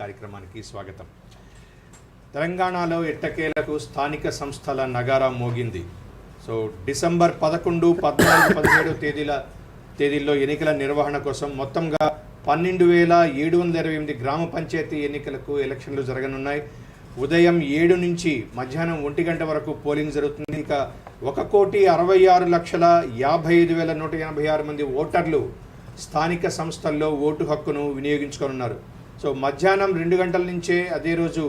కార్యక్రమానికి స్వాగతం. తెలంగాణలో ఎట్టకేలకు స్థానిక సంస్థల నగారా మోగింది. సో డిసెంబర్ పదకొండు పద్నాలుగు పదిహేడు తేదీల తేదీల్లో ఎన్నికల నిర్వహణ కోసం మొత్తంగా పన్నెండు వేల ఏడు వందల ఇరవై ఎనిమిది గ్రామ పంచాయతీ ఎన్నికలకు ఎలక్షన్లు జరగనున్నాయి. ఉదయం ఏడు నుంచి మధ్యాహ్నం ఒంటి గంట వరకు పోలింగ్ జరుగుతుంది. ఇక ఒక కోటి అరవై ఆరు లక్షల యాభై ఐదు వేల నూట ఎనభై ఆరు మంది ఓటర్లు స్థానిక సంస్థల్లో ఓటు హక్కును వినియోగించుకోనున్నారు. సో మధ్యాహ్నం రెండు గంటల నుంచే అదే రోజు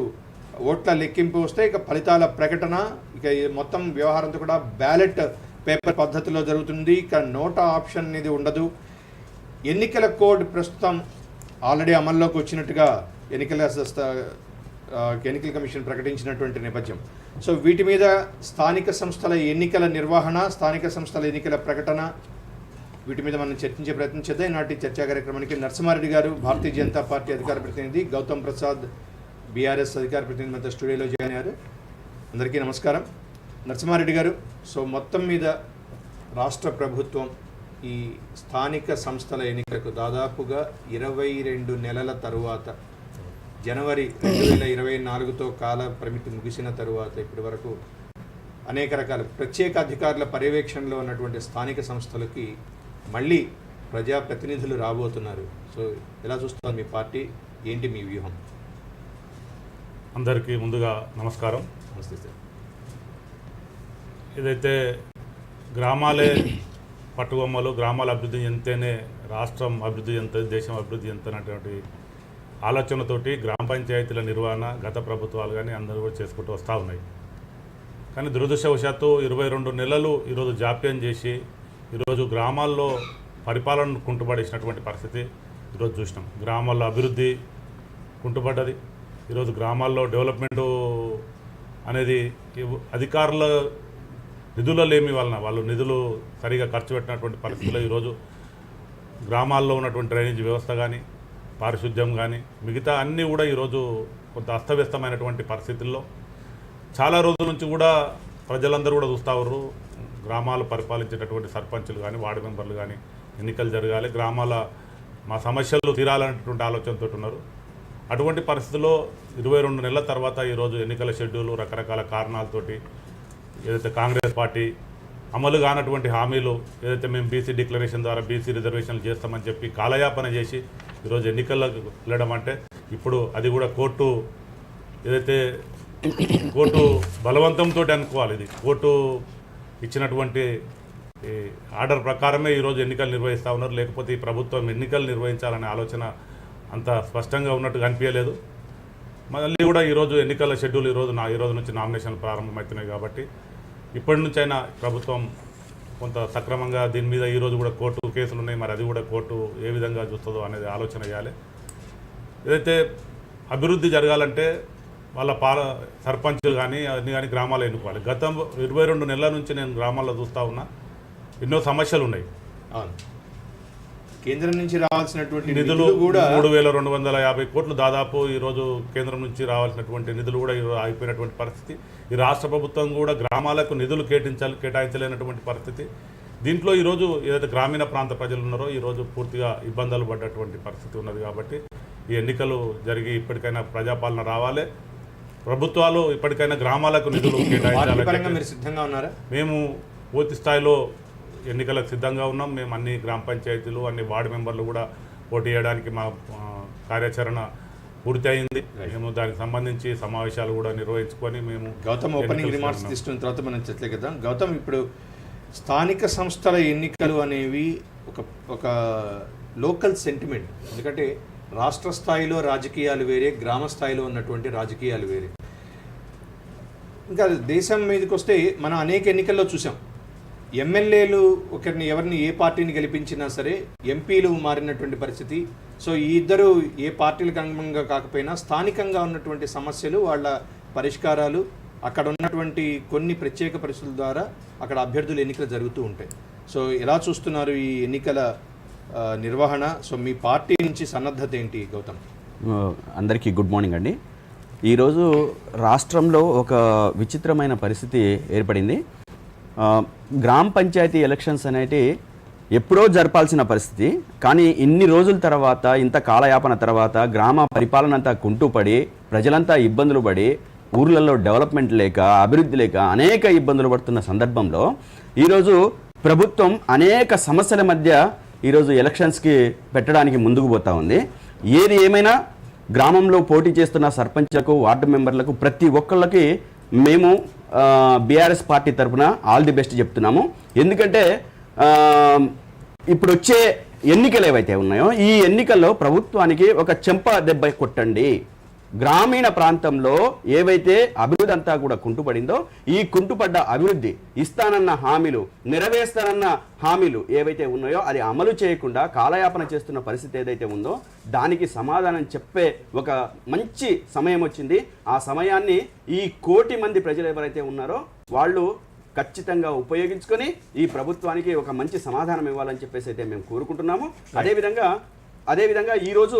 ఓట్ల లెక్కింపు వస్తే ఇక ఫలితాల ప్రకటన ఇక మొత్తం వ్యవహారంతో కూడా బ్యాలెట్ పేపర్ పద్ధతిలో జరుగుతుంది. ఇక నోటా ఆప్షన్ అనేది ఉండదు. ఎన్నికల కోడ్ ప్రస్తుతం ఆల్రెడీ అమల్లోకి వచ్చినట్టుగా ఎన్నికల ఎన్నికల కమిషన్ ప్రకటించినటువంటి నేపథ్యం. సో వీటి మీద స్థానిక సంస్థల ఎన్నికల నిర్వహణ స్థానిక సంస్థల ఎన్నికల ప్రకటన వీటి మీద మనం చర్చించే ప్రయత్నం చేద్దాం. ఈనాటి చర్చా కార్యక్రమానికి నరసింహారెడ్డి గారు భారతీయ జనతా పార్టీ అధికార ప్రతినిధి గౌతమ్ ప్రసాద్ బీఆర్ఎస్ అధికార ప్రతినిధి మధ్య స్టూడియోలో జాయిన్ అయ్యారు. అందరికీ నమస్కారం. నరసింహారెడ్డి గారు సో మొత్తం మీద రాష్ట్ర ప్రభుత్వం ఈ స్థానిక సంస్థల ఎన్నికలకు దాదాపుగా ఇరవై రెండు నెలల తరువాత జనవరి రెండు వేల ఇరవై నాలుగుతో కాల పరిమితి ముగిసిన తరువాత ఇప్పటి వరకు అనేక రకాల ప్రత్యేక అధికారుల పర్యవేక్షణలో ఉన్నటువంటి స్థానిక సంస్థలకి మళ్ళీ ప్రజాప్రతినిధులు రాబోతున్నారు. సో ఎలా చూస్తున్నారు మీ పార్టీ? ఏంటి మీ వ్యూహం? అందరికీ ముందుగా నమస్కారం. నమస్తే సార్. ఏదైతే గ్రామాలే పట్టుబొమ్మలు గ్రామాల అభివృద్ధి చెందితేనే రాష్ట్రం అభివృద్ధి చెందుతుంది దేశం అభివృద్ధి చెందుతున్నటువంటి ఆలోచనతోటి గ్రామ పంచాయతీల నిర్వహణ గత ప్రభుత్వాలు కానీ అందరూ కూడా చేసుకుంటూ వస్తూ ఉన్నాయి. కానీ దురదృష్టవశాత్తు ఇరవై రెండు నెలలు ఈరోజు జాప్యం చేసి ఈరోజు గ్రామాల్లో పరిపాలన కుంటుపడేసినటువంటి పరిస్థితి ఈరోజు చూసినాం. గ్రామాల్లో అభివృద్ధి కుంటుపడ్డది. ఈరోజు గ్రామాల్లో డెవలప్మెంటు అనేది అధికారుల నిధుల లేమి వలన వాళ్ళు నిధులు సరిగా ఖర్చు పెట్టినటువంటి పరిస్థితుల్లో ఈరోజు గ్రామాల్లో ఉన్నటువంటి డ్రైనేజ్ వ్యవస్థ కానీ పారిశుద్ధ్యం కానీ మిగతా అన్నీ కూడా ఈరోజు కొంత అస్తవ్యస్తమైనటువంటి పరిస్థితుల్లో. చాలా రోజుల నుంచి కూడా ప్రజలందరూ కూడా చూస్తూ ఉన్నారు. గ్రామాలు పరిపాలించేటటువంటి సర్పంచులు కానీ వార్డు మెంబర్లు కానీ ఎన్నికలు జరగాలి. గ్రామాల మా సమస్యలు తీరాలనేటువంటి ఆలోచనతో ఉన్నారు. అటువంటి పరిస్థితుల్లో ఇరవై రెండు నెలల తర్వాత ఈరోజు ఎన్నికల షెడ్యూల్ రకరకాల కారణాలతోటి ఏదైతే కాంగ్రెస్ పార్టీ అమలు కానటువంటి హామీలు ఏదైతే మేము బీసీ డిక్లరేషన్ ద్వారా బీసీ రిజర్వేషన్లు చేస్తామని చెప్పి కాలయాపన చేసి ఈరోజు ఎన్నికలకు వెళ్ళడం అంటే ఇప్పుడు అది కూడా కోర్టు ఏదైతే కోర్టు బలవంతంతో అనుకోవాలి ఇది. కోర్టు ఇచ్చినటువంటి ఈ ఆర్డర్ ప్రకారమే ఈరోజు ఎన్నికలు నిర్వహిస్తూ ఉన్నారు. లేకపోతే ఈ ప్రభుత్వం ఎన్నికలు నిర్వహించాలనే ఆలోచన అంత స్పష్టంగా ఉన్నట్టుగా అనిపించలేదు. మళ్ళీ కూడా ఈరోజు ఎన్నికల షెడ్యూల్ ఈరోజు నా ఈరోజు నుంచి నామినేషన్లు ప్రారంభమవుతున్నాయి కాబట్టి ఇప్పటి నుంచైనా ప్రభుత్వం కొంత సక్రమంగా దీని మీద ఈరోజు కూడా కోర్టు కేసులు ఉన్నాయి. మరి అది కూడా కోర్టు ఏ విధంగా చూస్తుందో అనేది ఆలోచన చేయాలి. ఏదైతే అభివృద్ధి జరగాలంటే వాళ్ళ పాల సర్పంచులు కానీ అన్ని కానీ గ్రామాలు ఎన్నుకోవాలి. గతం ఇరవై రెండు నెలల నుంచి నేను గ్రామాల్లో చూస్తూ ఉన్నా ఎన్నో సమస్యలు ఉన్నాయి. అవును. కేంద్రం నుంచి రావాల్సినటువంటి నిధులు కూడా మూడు వేల రెండు వందల యాభై కోట్లు దాదాపు ఈరోజు కేంద్రం నుంచి రావాల్సినటువంటి నిధులు కూడా ఈరోజు ఆగిపోయినటువంటి పరిస్థితి. ఈ రాష్ట్ర ప్రభుత్వం కూడా గ్రామాలకు నిధులు కేటాయించాలి కేటాయించలేనటువంటి పరిస్థితి. దీంట్లో ఈరోజు ఏదైతే గ్రామీణ ప్రాంత ప్రజలు ఉన్నారో ఈరోజు పూర్తిగా ఇబ్బందులు పడ్డటువంటి పరిస్థితి ఉన్నది కాబట్టి ఈ ఎన్నికలు జరిగి ఇప్పటికైనా ప్రజాపాలన రావాలి. ప్రభుత్వాలు ఇప్పటికైనా గ్రామాలకు నిధులు సిద్ధంగా ఉన్నారా? మేము పూర్తి స్థాయిలో ఎన్నికలకు సిద్ధంగా ఉన్నాం. మేము అన్ని గ్రామ పంచాయతీలు అన్ని వార్డు మెంబర్లు కూడా పోటీ చేయడానికి మా కార్యాచరణ పూర్తి అయింది మేము దానికి సంబంధించి సమావేశాలు కూడా నిర్వహించుకొని మేము గౌతమ్ ఓపెనింగ్ రిమార్క్స్. తీసుకున్న తర్వాత మనం చర్చలేదా గౌతమ్ ఇప్పుడు స్థానిక సంస్థల ఎన్నికలు అనేవి ఒక ఒక లోకల్ సెంటిమెంట్ ఎందుకంటే రాష్ట్ర స్థాయిలో రాజకీయాలు వేరే గ్రామ స్థాయిలో ఉన్నటువంటి రాజకీయాలు వేరే. ఇంకా దేశం మీదకి వస్తే మనం అనేక ఎన్నికల్లో చూసాం. ఎమ్మెల్యేలు ఒకరిని ఎవరిని ఏ పార్టీని గెలిపించినా సరే ఎంపీలు మారినటువంటి పరిస్థితి. సో ఈ ఇద్దరు ఏ పార్టీలకు అనుగుణంగా కాకపోయినా స్థానికంగా ఉన్నటువంటి సమస్యలు వాళ్ళ పరిష్కారాలు అక్కడ ఉన్నటువంటి కొన్ని ప్రత్యేక పరిస్థితుల ద్వారా అక్కడ అభ్యర్థులు ఎన్నికలు జరుగుతూ ఉంటాయి. సో ఎలా చూస్తున్నారు ఈ ఎన్నికల నిర్వహణ. సో మీ పార్టీ నుంచి సన్నద్ధత ఏంటి గౌతమ్? అందరికీ గుడ్ మార్నింగ్ అండి. ఈరోజు రాష్ట్రంలో ఒక విచిత్రమైన పరిస్థితి ఏర్పడింది. గ్రామ పంచాయతీ ఎలక్షన్స్ అనేటి ఎప్పుడో జరపాల్సిన పరిస్థితి. కానీ ఇన్ని రోజుల తర్వాత ఇంత కాలయాపన తర్వాత గ్రామ పరిపాలన అంతా కుంటుపడి ప్రజలంతా ఇబ్బందులు పడి ఊర్లలో డెవలప్మెంట్ లేక అభివృద్ధి లేక అనేక ఇబ్బందులు పడుతున్న సందర్భంలో ఈరోజు ప్రభుత్వం అనేక సమస్యల మధ్య ఈరోజు ఎలక్షన్స్కి పెట్టడానికి ముందుకు పోతా ఉంది. ఏది ఏమైనా గ్రామంలో పోటీ చేస్తున్న సర్పంచ్లకు వార్డు మెంబర్లకు ప్రతి ఒక్కళ్ళకి మేము బీఆర్ఎస్ పార్టీ తరఫున ఆల్ ది బెస్ట్ చెప్తున్నాము. ఎందుకంటే ఇప్పుడు వచ్చే ఎన్నికలు ఏవైతే ఉన్నాయో ఈ ఎన్నికల్లో ప్రభుత్వానికి ఒక చెంప దెబ్బ కొట్టండి. గ్రామీణ ప్రాంతంలో ఏవైతే అభివృద్ధి అంతా కూడా కుంటుపడిందో ఈ కుంటుపడ్డ అభివృద్ధి ఇస్తానన్న హామీలు నెరవేర్స్తానన్న హామీలు ఏవైతే ఉన్నాయో అది అమలు చేయకుండా కాలయాపన చేస్తున్న పరిస్థితి ఏదైతే ఉందో దానికి సమాధానం చెప్పే ఒక మంచి సమయం వచ్చింది. ఆ సమయాన్ని ఈ కోటి మంది ప్రజలు ఎవరైతే ఉన్నారో వాళ్ళు ఖచ్చితంగా ఉపయోగించుకొని ఈ ప్రభుత్వానికి ఒక మంచి సమాధానం ఇవ్వాలని చెప్పేసి అయితే మేము కోరుకుంటున్నాము. అదేవిధంగా అదేవిధంగా ఈరోజు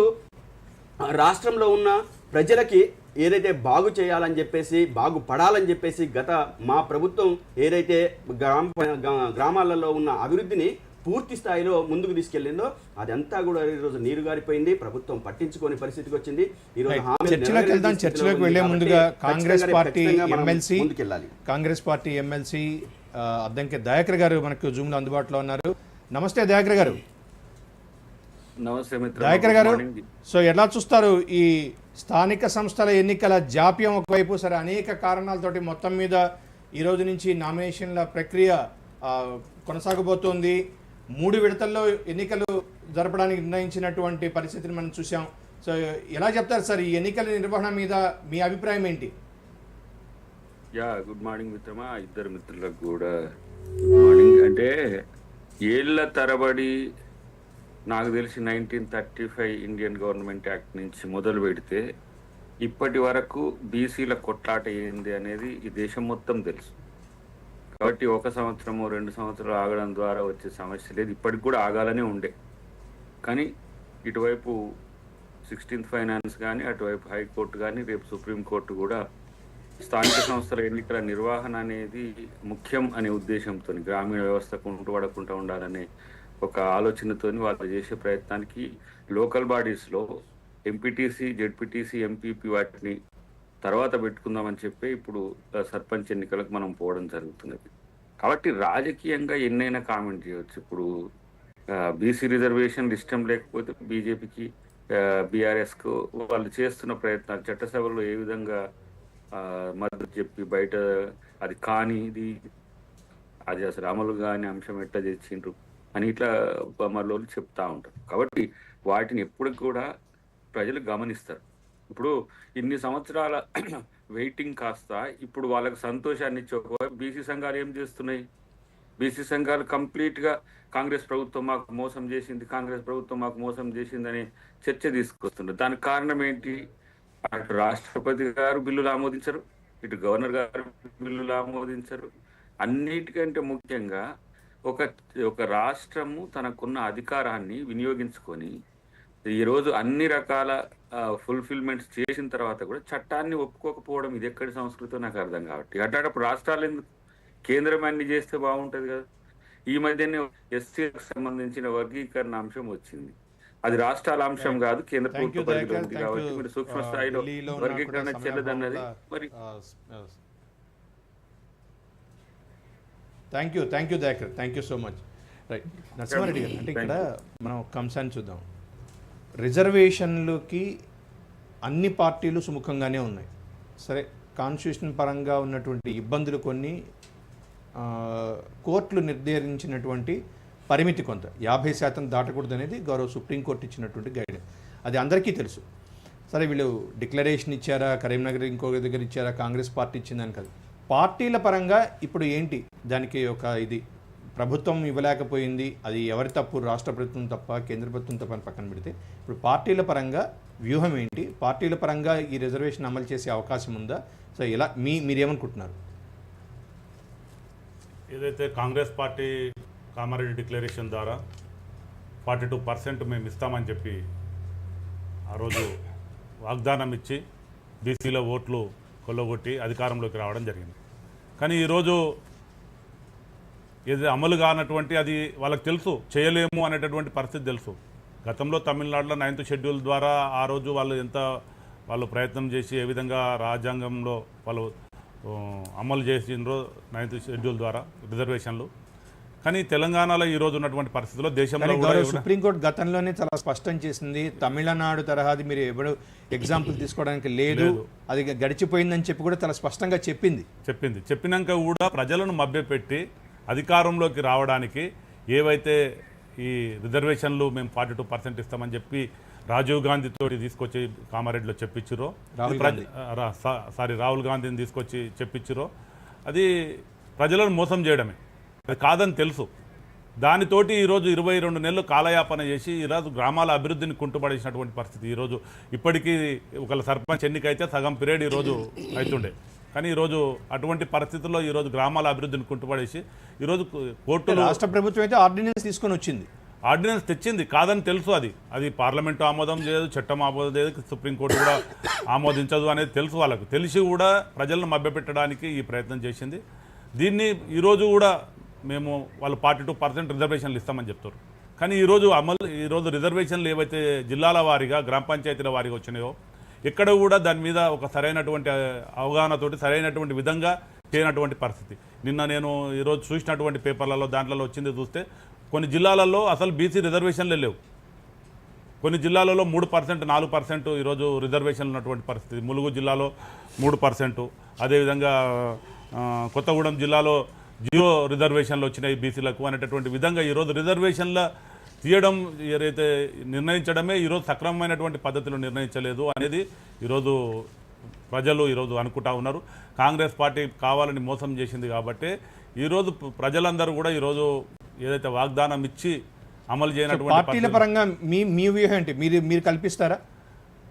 రాష్ట్రంలో ఉన్న ప్రజలకి ఏదైతే బాగు చేయాలని చెప్పేసి బాగుపడాలని చెప్పేసి గత మా ప్రభుత్వం ఏదైతే గ్రామ గ్రా- గ్రామాలలో ఉన్న అభివృద్ధిని పూర్తి స్థాయిలో ముందుకు తీసుకెళ్ళిందో అదంతా కూడా ఈరోజు నీరు గారిపోయింది. ప్రభుత్వం పట్టించుకోని పరిస్థితికి వచ్చింది. ఈ రోజు రైట్. హామీలు చర్చలోకి వెళ్దాం. చర్చలోకి వెళ్ళే ముందుగా కాంగ్రెస్ పార్టీ ఎమ్మెల్సీ ముందుకెళ్ళాలి కాంగ్రెస్ పార్టీ ఎమ్మెల్సీ అద్దంకి దయాకర్ గారు మనకు జూమ్లో అందుబాటులో ఉన్నారు. నమస్తే దయాకర్ గారు. నమస్తే దయాకర్ గారు. సో ఎలా చూస్తారు ఈ స్థానిక సంస్థల ఎన్నికల జాప్యం ఒకవైపు సరే అనేక కారణాలతోటి మొత్తం మీద ఈ రోజు నుంచి నామినేషన్ల ప్రక్రియ కొనసాగబోతోంది. మూడు విడతల్లో ఎన్నికలు జరపడానికి నిర్ణయించినటువంటి పరిస్థితిని మనం చూసాం సో ఎలా చెప్తారు సార్ ఈ ఎన్నికల నిర్వహణ మీద మీ అభిప్రాయం ఏంటి? యా గుడ్ మార్నింగ్ మిత్రమా ఇద్దరు మిత్రులకు కూడా గుడ్ మార్నింగ్. అంటే ఏళ్ళ తరబడి నాకు తెలిసి nineteen thirty five Indian government act నుంచి మొదలు పెడితే ఇప్పటి వరకు బీసీల కొట్లాట ఏంది అనేది ఈ దేశం మొత్తం తెలుసు. కాబట్టి ఒక సంవత్సరము రెండు సంవత్సరాలు ఆగడం ద్వారా వచ్చే సమస్య లేదు. ఇప్పటికి కూడా ఆగాలనే ఉండే. కానీ ఇటువైపు సిక్స్టీన్త్ ఫైనాన్స్ కానీ అటువైపు హైకోర్టు కానీ రేపు సుప్రీంకోర్టు కూడా స్థానిక సంస్థల ఎన్నికల నిర్వహణ అనేది ముఖ్యం అనే ఉద్దేశంతో గ్రామీణ వ్యవస్థ కుంటుపడకుండా ఉండాలనే ఒక ఆలోచనతోని వాళ్ళు చేసే ప్రయత్నానికి లోకల్ బాడీస్లో ఎంపీటీసీ జెడ్పీటీసీ ఎంపీపీ వాటిని తర్వాత పెట్టుకుందామని చెప్పి ఇప్పుడు సర్పంచ్ ఎన్నికలకు మనం పోవడం జరుగుతున్నది. కాబట్టి రాజకీయంగా ఎన్నైనా కామెంట్ చేయవచ్చు ఇప్పుడు బీసీ రిజర్వేషన్ ఇష్టం లేకపోతే బీజేపీకి బీఆర్ఎస్కు వాళ్ళు చేస్తున్న ప్రయత్నాలు చట్టసభలో ఏ విధంగా మద్దతు చెప్పి బయట అది కానిది అది అసలు అమలు కాని అంశం ఎట్లా తెచ్చిండ్రు? అని ఇట్లా మనలో చెప్తా ఉంటారు. కాబట్టి వాటిని ఎప్పుడు కూడా ప్రజలు గమనిస్తారు. ఇప్పుడు ఇన్ని సంవత్సరాల వెయిటింగ్ కాస్త ఇప్పుడు వాళ్ళకి సంతోషాన్ని ఇచ్చే ఒక బీసీ సంఘాలు ఏం చేస్తున్నాయి? బీసీ సంఘాలు కంప్లీట్గా కాంగ్రెస్ ప్రభుత్వం మాకు మోసం చేసింది కాంగ్రెస్ ప్రభుత్వం మాకు మోసం చేసిందని చర్చ తీసుకొస్తున్నారు దానికి కారణం ఏంటి? అటు రాష్ట్రపతి గారు బిల్లులు ఆమోదించరు ఇటు గవర్నర్ గారు బిల్లులు ఆమోదించరు. అన్నిటికంటే ముఖ్యంగా ఒక ఒక రాష్ట్రము తనకున్న అధికారాన్ని వినియోగించుకొని ఈరోజు అన్ని రకాల ఫుల్ఫిల్మెంట్స్ చేసిన తర్వాత కూడా చట్టాన్ని ఒప్పుకోకపోవడం ఇది ఎక్కడి సంస్కృతో నాకు అర్థం కాబట్టి అట్లాంటప్పుడు రాష్ట్రాలు ఎందుకు? కేంద్రం అన్ని చేస్తే బాగుంటది కదా. ఈ మధ్యనే ఎస్సీలకు సంబంధించిన వర్గీకరణ అంశం వచ్చింది. అది రాష్ట్రాల అంశం కాదు కేంద్ర ప్రభుత్వ పరిధిలో ఉంది కాబట్టి మీరు సూక్ష్మ స్థాయిలో వర్గీకరణ చెల్లదన్నది మరి thank you thank you Dayakar thank you so much right Narasimha Reddy గారు అంటే ఇక్కడ మనం ఒక అంశాన్ని చూద్దాం. రిజర్వేషన్లకి అన్ని పార్టీలు సుముఖంగానే ఉన్నాయి. సరే కాన్స్టిట్యూషన్ పరంగా ఉన్నటువంటి ఇబ్బందులు కొన్ని కోర్టులు నిర్ధారించినటువంటి పరిమితి కొంత. యాభై శాతం దాటకూడదు అనేది గౌరవ సుప్రీంకోర్టు ఇచ్చినటువంటి గైడెన్స్ అది అందరికీ తెలుసు. సరే వీళ్ళు డిక్లరేషన్ ఇచ్చారా? కరీంనగర్ ఇంకో దగ్గర ఇచ్చారా? కాంగ్రెస్ పార్టీ ఇచ్చిందని కాదు. పార్టీల పరంగా ఇప్పుడు ఏంటి? దానికి ఒక ఇది. ప్రభుత్వం ఇవ్వలేకపోయింది. అది ఎవరి తప్పు? రాష్ట్ర ప్రభుత్వం తప్ప కేంద్ర ప్రభుత్వం తప్ప అని పక్కన పెడితే ఇప్పుడు పార్టీల పరంగా వ్యూహం ఏంటి? పార్టీల పరంగా ఈ రిజర్వేషన్ అమలు చేసే అవకాశం ఉందా? సో ఇలా మీ మీరేమనుకుంటున్నారు? ఏదైతే కాంగ్రెస్ పార్టీ కామారెడ్డి డిక్లరేషన్ ద్వారా ఫార్టీ టూ పర్సెంట్ మేము ఇస్తామని చెప్పి ఆ రోజు వాగ్దానం ఇచ్చి బీసీలో ఓట్లు కొల్లగొట్టి అధికారంలోకి రావడం జరిగింది. కానీ ఈరోజు ఇది అమలు కానటువంటి అది వాళ్ళకి తెలుసు చేయలేము అనేటటువంటి పరిస్థితి తెలుసు. గతంలో తమిళనాడులో నైన్త్ షెడ్యూల్ ద్వారా ఆ రోజు వాళ్ళు ఎంత వాళ్ళు ప్రయత్నం చేసి ఏ విధంగా రాజ్యాంగంలో వాళ్ళు అమలు చేసిండ్రో నైన్త్ షెడ్యూల్ ద్వారా రిజర్వేషన్లు. కానీ తెలంగాణలో ఈ రోజు ఉన్నటువంటి పరిస్థితుల్లో దేశంలో సుప్రీంకోర్టు గతంలోనే చాలా స్పష్టం చేసింది తమిళనాడు తరహాది మీరు ఎవడు ఎగ్జాంపుల్ తీసుకోవడానికి లేదు అది గడిచిపోయిందని చెప్పి కూడా చాలా స్పష్టంగా చెప్పింది. చెప్పింది. చెప్పినాక కూడా ప్రజలను మభ్యపెట్టి అధికారంలోకి రావడానికి ఏవైతే ఈ రిజర్వేషన్లు మేము ఫార్టీ టూ పర్సెంట్ ఇస్తామని చెప్పి రాజీవ్ గాంధీ తోటి తీసుకొచ్చి కామారెడ్డిలో చెప్పించిరో సారీ రాహుల్ గాంధీని తీసుకొచ్చి చెప్పించిరో అది ప్రజలను మోసం చేయడమే. కాదని తెలుసు. దానితోటి ఈరోజు ఇరవై రెండు నెలలు కాలయాపన చేసి ఈరోజు గ్రామాల అభివృద్ధిని కుంటుపడేసినటువంటి పరిస్థితి ఈరోజు ఇప్పటికీ ఒకళ్ళ సర్పంచ్ ఎన్నికైతే సగం పీరియడ్ ఈరోజు అవుతుండే కానీ ఈరోజు అటువంటి పరిస్థితుల్లో ఈరోజు గ్రామాల అభివృద్ధిని కుంటుపడేసి ఈరోజు కోర్టులు రాష్ట్ర ప్రభుత్వం అయితే ఆర్డినెన్స్ తీసుకొని వచ్చింది. ఆర్డినెన్స్ తెచ్చింది. కాదని తెలుసు అది. అది పార్లమెంటు ఆమోదం చేయదు చట్టం ఆమోదం చేయదు సుప్రీంకోర్టు కూడా ఆమోదించదు అనేది తెలుసు వాళ్ళకు. తెలిసి కూడా ప్రజలను మభ్యపెట్టడానికి ఈ ప్రయత్నం చేసింది. దీన్ని ఈరోజు కూడా మేము వాళ్ళు ఫార్టీ టూ పర్సెంట్ రిజర్వేషన్లు ఇస్తామని చెప్తారు. కానీ ఈరోజు అమలు ఈరోజు రిజర్వేషన్లు ఏవైతే జిల్లాల వారీగా గ్రామ పంచాయతీల వారీగా వచ్చినాయో ఎక్కడ కూడా దాని మీద ఒక సరైనటువంటి అవగాహనతోటి సరైనటువంటి విధంగా చేయనటువంటి పరిస్థితి. నిన్న నేను ఈరోజు చూసినటువంటి పేపర్లలో దాంట్లో వచ్చింది చూస్తే కొన్ని జిల్లాలలో అసలు బీసీ రిజర్వేషన్లే లేవు. కొన్ని జిల్లాలలో మూడు పర్సెంట్ నాలుగు పర్సెంట్ ఈరోజు రిజర్వేషన్లు ఉన్నటువంటి పరిస్థితి. ములుగు జిల్లాలో మూడు పర్సెంటు. అదేవిధంగా కొత్తగూడెం జిల్లాలో జీరో రిజర్వేషన్లు వచ్చినాయి బీసీలకు అనేటటువంటి విధంగా ఈరోజు రిజర్వేషన్ల తీయడం ఏదైతే నిర్ణయించడమే ఈరోజు సక్రమమైనటువంటి పద్ధతిలో నిర్ణయించలేదు అనేది ఈరోజు ప్రజలు ఈరోజు అనుకుంటా ఉన్నారు. కాంగ్రెస్ పార్టీ కావాలని మోసం చేసింది కాబట్టి ఈరోజు ప్రజలందరూ కూడా ఈరోజు ఏదైతే వాగ్దానం ఇచ్చి అమలు చేయనటువంటి పార్టీల పరంగా మీ మీ వ్యూహం ఏంటి? మీరు మీరు కల్పిస్తారా?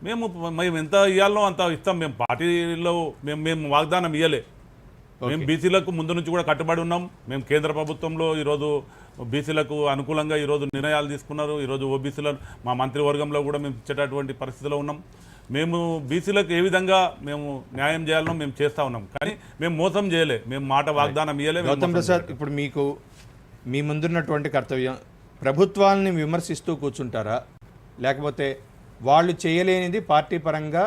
మేము మేము ఎంత ఇవ్వాలో అంత ఇస్తాం. మేము పార్టీలో మేము మేము వాగ్దానం ఇవ్వలే మేము బీసీలకు ముందు నుంచి కూడా కట్టుబడి ఉన్నాం. మేము కేంద్ర ప్రభుత్వంలో ఈరోజు బీసీలకు అనుకూలంగా ఈరోజు నిర్ణయాలు తీసుకున్నారు. ఈరోజు ఓబీసీలను మా మంత్రివర్గంలో కూడా మేము ఇచ్చేటటువంటి పరిస్థితిలో ఉన్నాం. మేము బీసీలకు ఏ విధంగా మేము న్యాయం చేయాలనో మేము చేస్తా ఉన్నాం. కానీ మేము మోసం చేయలే. మేము మాట వాగ్దానం ఇవ్వలే గౌతమ్ ప్రసాద్ ఇప్పుడు మీకు మీ ముందున్నటువంటి కర్తవ్యం ప్రభుత్వాలని విమర్శిస్తూ కూర్చుంటారా? లేకపోతే వాళ్ళు చేయలేనిది పార్టీ పరంగా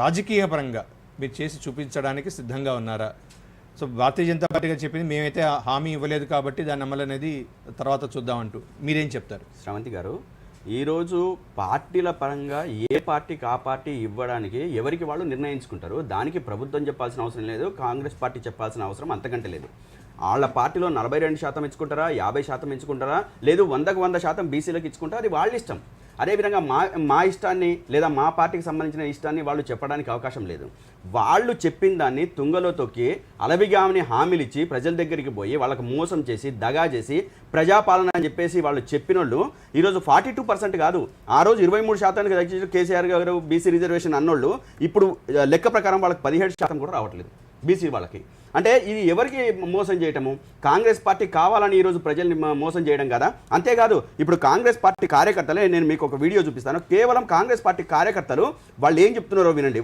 రాజకీయ పరంగా మీరు చేసి చూపించడానికి సిద్ధంగా ఉన్నారా? సో భారతీయ జనతా పార్టీగా చెప్పింది మేమైతే హామీ ఇవ్వలేదు కాబట్టి దాని అమలు అనేది తర్వాత చూద్దామంటూ మీరేం చెప్తారు? శ్రవంతి గారు ఈరోజు పార్టీల పరంగా ఏ పార్టీకి ఆ పార్టీ ఇవ్వడానికి ఎవరికి వాళ్ళు నిర్ణయించుకుంటారు? దానికి ప్రభుత్వం చెప్పాల్సిన అవసరం లేదు కాంగ్రెస్ పార్టీ చెప్పాల్సిన అవసరం అంతకంటే లేదు. వాళ్ళ పార్టీలో నలభై రెండు శాతం ఇచ్చుకుంటారా యాభై శాతం ఇచ్చుకుంటారా లేదు వందకు వంద శాతం బీసీలకు ఇచ్చుకుంటారా అది వాళ్ళ ఇష్టం. అదేవిధంగా మా మా ఇష్టాన్ని లేదా మా పార్టీకి సంబంధించిన ఇష్టాన్ని వాళ్ళు చెప్పడానికి అవకాశం లేదు. వాళ్ళు చెప్పిన దాన్ని తుంగలో తొక్కి అలవిగామని హామీలు ఇచ్చి ప్రజల దగ్గరికి పోయి వాళ్ళకి మోసం చేసి దగా చేసి ప్రజాపాలన అని చెప్పేసి వాళ్ళు చెప్పినోళ్ళు ఈరోజు ఫార్టీ టూ పర్సెంట్ కాదు. ఆ రోజు ఇరవై మూడు శాతానికి తగ్గించి కేసీఆర్ గారు బీసీ రిజర్వేషన్ అన్నోళ్ళు ఇప్పుడు లెక్క ప్రకారం వాళ్ళకి పదిహేడు శాతం కూడా రావట్లేదు. బీసీ వాళ్ళకి. అంటే ఇది ఎవరికి మోసం చేయటము? కాంగ్రెస్ పార్టీ కావాలని ఈరోజు ప్రజల్ని మోసం చేయడం కదా? అంతేకాదు ఇప్పుడు కాంగ్రెస్ పార్టీ కార్యకర్తలే నేను మీకు ఒక వీడియో చూపిస్తాను. కేవలం కాంగ్రెస్ పార్టీ కార్యకర్తలు వాళ్ళు ఏం చెప్తున్నారో వినండి.